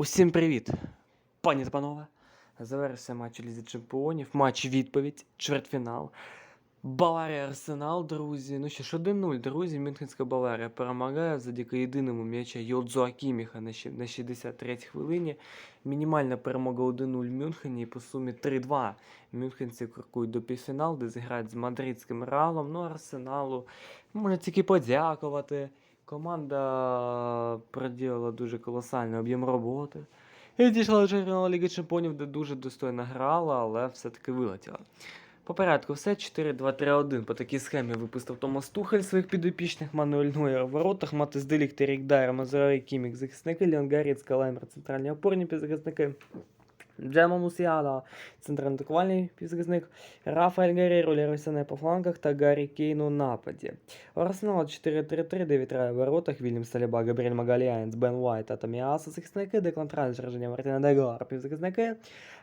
Усім привіт! Пані та панове! Завершився матч Лізі Чемпіонів. Матч відповідь, чвертьфінал. Баварія Арсенал, друзі. Ну що ж, 1-0, друзі. Мюнхенська Баварія перемагає завдяки єдиному м'яча Йодзо Акіміха на 63-й хвилині. Мінімальна перемога 1-0 в Мюнхені і по сумі 3-2. Мюнхенці крокують до півфіналу, де зіграють з мадридським Реалом. Ну, Арсеналу можна тільки подякувати. Команда проділила дуже колосальний об'єм роботи. І дійшла до чемпіоната Ліги Чемпіонів, де дуже достойно грала, але все-таки вилетіла. По порядку все 4-2-3-1. По такій схемі випустив Томас Тухель своїх підопічних Мануель Нойер в воротах, Матис Делік, Терік Дайер, Мазуравий Кімік, захисники, Леон Гаріцька, Лаймер, центральні опорні півзахисники, Джема Мусіала, центральний атакувальний півзахисник, Рафаель Гарєро, Лерой Сане по флангах та Гаррі Кейн у нападі. У Арсенала 4-3-3, Девід Рая в воротах, Вільям Саліба, Габріель Магаліанець, Бен Уайт та Томіаса захисники, Деклан Трайс, Роження Мартіна Деглар, півзахисники,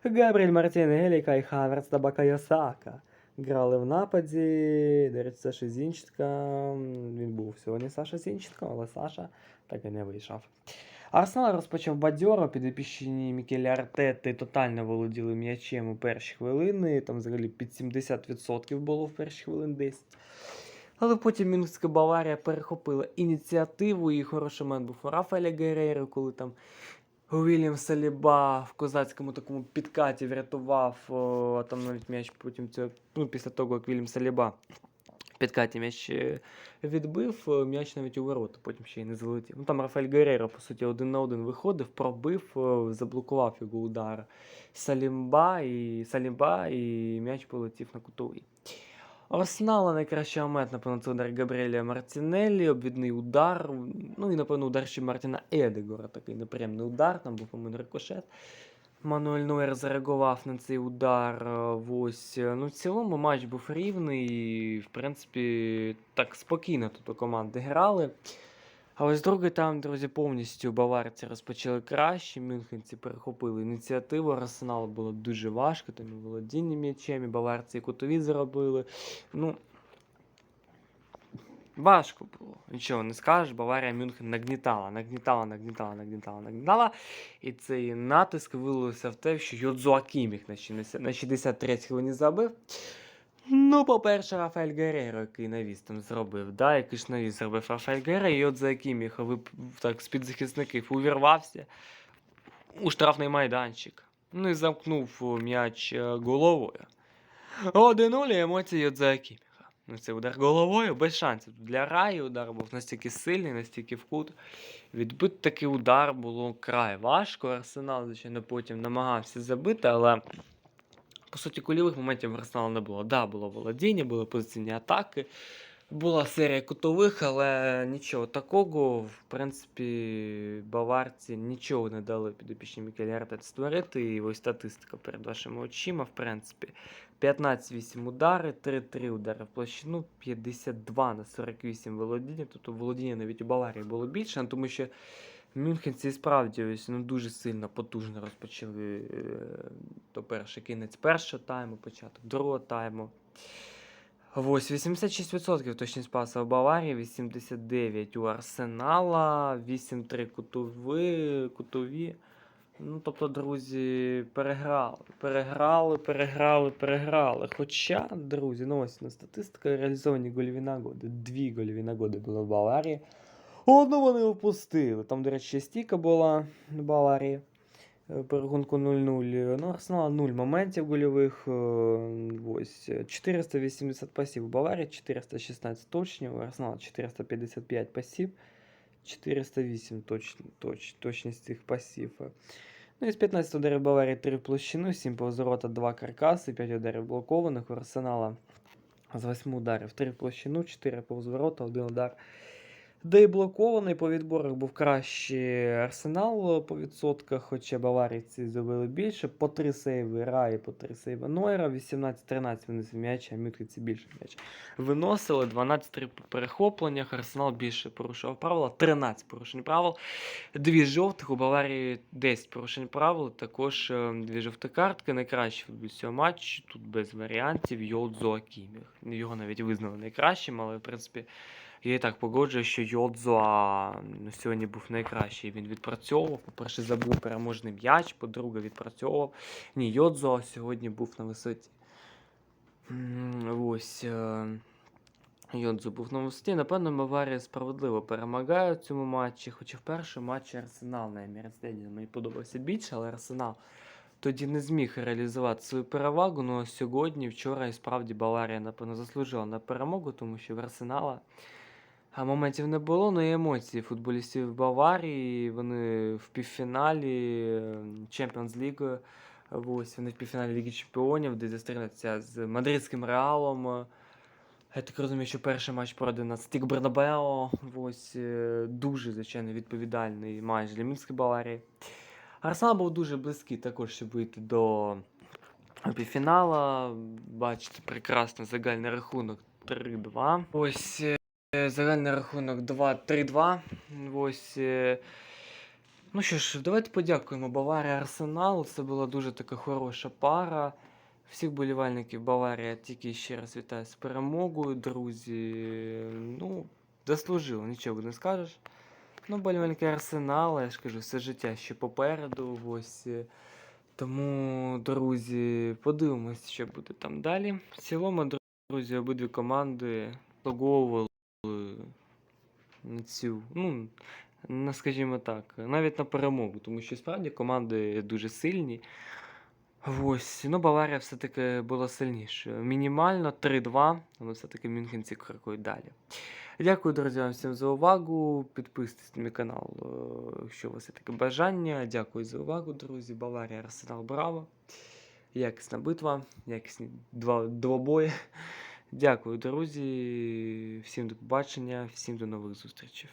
Габріель Мартін, Гелі, Кай Хаверц та Бакайо Сака. Грали в нападі. До Саша Зінченка. Він був сьогодні Саша Зінченко, але Саша так і не вийшов. Арсенал розпочав бадьоро, підопічні Мікелі Артети тотально володіли м'ячем у перші хвилини. Там взагалі під 70% було в перші хвилини 10. Але потім Мінська Баварія перехопила ініціативу, і хороший момент був у Рафаеля Герейро, коли там Уільям Саліба в козацькому такому підкаті врятував, о, там навіть м'яч потім цього, ну, після того, як Вільям Саліба підкаті м'яч е, відбив, е, м'яч навіть у ворота, потім ще й не залетів. Ну там Рафаель Герейро, по суті, один на один виходив, пробив, е, заблокував його удар Салімба і Салімба, і м'яч полетів на кутовий. Арсенала найкращий момент, напевно, це удар Габріеля Мартінеллі, обвідний удар. Ну і, напевно, удар ще Мартіна Едегора, такий неприємний удар, там був по рикошет. Мануель Нойер зареагував на цей удар. е, Ось. е, Ну, в цілому матч був рівний, і, в принципі, так спокійно тут у команди грали. А ось другий тайм, друзі, повністю баварці розпочали краще. Мюнхенці перехопили ініціативу. Арсеналу було дуже важко, там і володіння м'ячем, і баварці і кутові заробили. Ну, важко. Нічого не скажеш. Баварія Мюнхен нагнітала, нагнітала, нагнітала, нагнітала, нагнітала. І цей натиск вилився в те, що Йодзо Акіміх на 60 на 63 хвилині забив. Ну, по-перше, Рафаель Герейро, який навіс там зробив, да, який ж навіс зробив Рафаель Герейро, і от за Акіміха вип... так з-під захисників увірвався у штрафний майданчик. Ну і замкнув м'яч е, головою. 1-0 емоції от за Акіміха. Ну, це удар головою без шансів. Для Раї удар був настільки сильний, настільки вкут. Відбити такий удар було край важко. Арсенал, звичайно, потім намагався забити, але по суті, кульових моментів в Арсенала не було. Да, було володіння, були позиційні атаки, була серія кутових, але нічого такого. В принципі, баварці нічого не дали підопічні Мікелі Артет створити. І ось статистика перед вашими очима, в принципі. 15-8 удари, 3-3 удари в площину, 52 на 48 володіння. Тобто володіння навіть у Баварії було більше, ну, тому що Мюнхенці справді ось, ну, дуже сильно потужно розпочали е, то перший кінець першого тайму, початок другого тайму. Ось 86% точність паса у Баварії, 89% у Арсенала, 8-3 кутові, кутові. Ну, тобто, друзі, переграли, переграли, переграли, переграли. Хоча, друзі, ну ось на статистика реалізовані гольові нагоди. Дві гольові нагоди були в Баварії. Одну вони опустили. Там, до речі, ще стійка була в Баварії. Е, По рахунку 0-0. Ну, Арсенала 0 моментів гольових. е, Ось 480 пасів у Баварії, 416 точнів, у Арсенала 455 пасів, 408 точ, точ, точність цих пасів. Ну, із 15 ударів Баварії 3 в площину, 7 повз ворота, 2 каркаси, 5 ударів блокованих. У Арсенала з 8 ударів 3 в площину, 4 повз ворота, 1 удар. Де й блокований по відборах був краще Арсенал по відсотках, хоча баварійці забили більше. По 3 сейви Раї, по 3 сейви Нойера, 18-13 винесли м'яч, а Мюнхенці більше м'яч. Виносили 12-3 по перехопленнях, Арсенал більше порушував правила, 13 порушень правил, дві жовтих, у Баварії 10 порушень правил, також е, дві жовті картки. Найкращий футбол цього матчу, тут без варіантів, Йолдзо Акіміх. Його навіть визнали найкращим, але в принципі. Я і так погоджую, що Йодзуа сьогодні був найкращий. Він відпрацьовував. По-перше, забув переможний м'яч, по-друге, відпрацьовував. Ні, Йодзуа сьогодні був на висоті. Ось. е, Йодзу був на висоті. Напевно, Баварія справедливо перемагає в цьому матчі. Хоча в першому матчі Арсенал на Стедіум мені подобався більше, але Арсенал тоді не зміг реалізувати свою перевагу. Ну а сьогодні, вчора, і справді Баварія, напевно, заслужила на перемогу, тому що в Арсенала а, моментів не було, ну і емоції футболістів Баварії. Вони в півфіналі е, Champions League. Ось вони в півфіналі Ліги Чемпіонів, де зустрінуться з мадридським Реалом. Я так розумію, що перший матч пройде на Стік Бернабео. Ось е, дуже, звичайно, відповідальний матч для Мінської Баварії. Арсенал був дуже близький також, щоб вийти до півфінала. Бачите, прекрасно загальний рахунок 3-2. Ось е, загальний рахунок 2-3-2. Ось. е, Ну що ж, давайте подякуємо Баварія Арсенал. Це була дуже така хороша пара. Всіх болівальників Баварія тільки ще раз вітаю з перемогою, друзі. Ну, заслужили, нічого не скажеш. Ну, болівальники Арсенала, я ж кажу, все життя ще попереду. Ось. е, Тому, друзі, подивимось, що буде там далі. В цілому, друзі, обидві команди заслуговували на цю, ну, на, скажімо так, навіть на перемогу, тому що справді команди дуже сильні. Ось, ну Баварія все-таки була сильніше. Мінімально 3-2, але все-таки мюнхенці крокують далі. Дякую, друзі, вам всім за увагу. Підписуйтесь на мій канал, е, якщо у вас є таке бажання. Дякую за увагу, друзі. Баварія Арсенал Браво. Якісна битва, якісні два двобої. Дякую, друзі. Всім до побачення, всім до нових зустрічей.